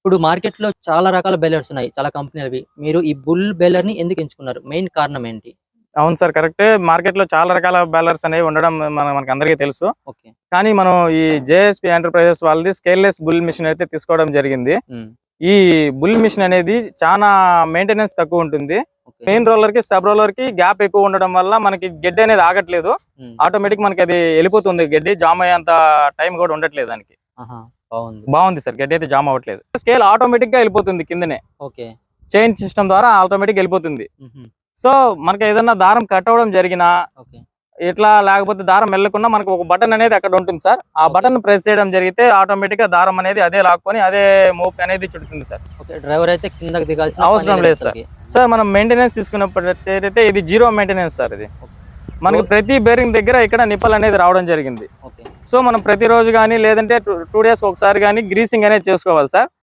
ఇప్పుడు మార్కెట్లో చాలా రకాల బెలర్స్ ఉన్నాయి చాలా కంపెనీలవి. మీరు ఈ బుల్ బెలర్ని ఎందుకు ఎంచుకున్నారు? మెయిన్ కారణం ఏంటి? అవును సార్ కరెక్ట్. మార్కెట్లో చాలా రకాల బ్యాలర్స్ అనేవి ఉండడం మన మనకి అందరికీ తెలుసు. కానీ మనం ఈ జేఎస్పి ఎంటర్ప్రైజెస్ వాళ్ళది స్కేల్లెస్ బుల్ మిషన్ అయితే తీసుకోవడం జరిగింది. ఈ బుల్ మిషన్ అనేది చాలా మెయింటెనెన్స్ తక్కువ ఉంటుంది. మెయిన్ రోలర్కి సబ్ రోలర్కి గ్యాప్ ఎక్కువ ఉండడం వల్ల మనకి గడ్డి అనేది ఆగట్లేదు. ఆటోమేటిక్ మనకి అది వెళ్ళిపోతుంది గడ్డి జామ్ అయ్యేంత టైం కూడా ఉండట్లేదు దానికి. బాగుంది. సార్ గడ్డి అయితే జామ్ అవ్వట్లేదు. స్కేల్ ఆటోమేటిక్గా వెళ్ళిపోతుంది కిందనే. ఓకే. చైన్ సిస్టమ్ ద్వారా ఆటోమేటిక్ వెళ్ళిపోతుంది. సో మనకి ఏదైనా దారం కట్ అవ్వడం జరిగినా ఇట్లా లేకపోతే దారం వెళ్ళకుండా మనకు ఒక బటన్ అనేది అక్కడ ఉంటుంది సార్. ఆ. బటన్ ప్రెస్ చేయడం జరిగితే ఆటోమేటిక్గా దారం అనేది అదే లాక్కొని అదే మూప్ అనేది చుడుతుంది సార్. డ్రైవర్ అయితే కిందకి దిగాల్సిన అవసరం లేదు సార్. సార్ మనం మెయింటెనెన్స్ తీసుకున్నప్పుడైతే ఇది జీరో మెయింటెనెన్స్ సార్ ఇది. మనకి ప్రతి బేరింగ్ దగ్గర ఇక్కడ నిప్పల్ అనేది రావడం జరిగింది. ఓకే. సో మనం ప్రతిరోజు కానీ లేదంటే టూ డేస్ ఒకసారి కానీ గ్రీసింగ్ అనేది చేసుకోవాలి సార్.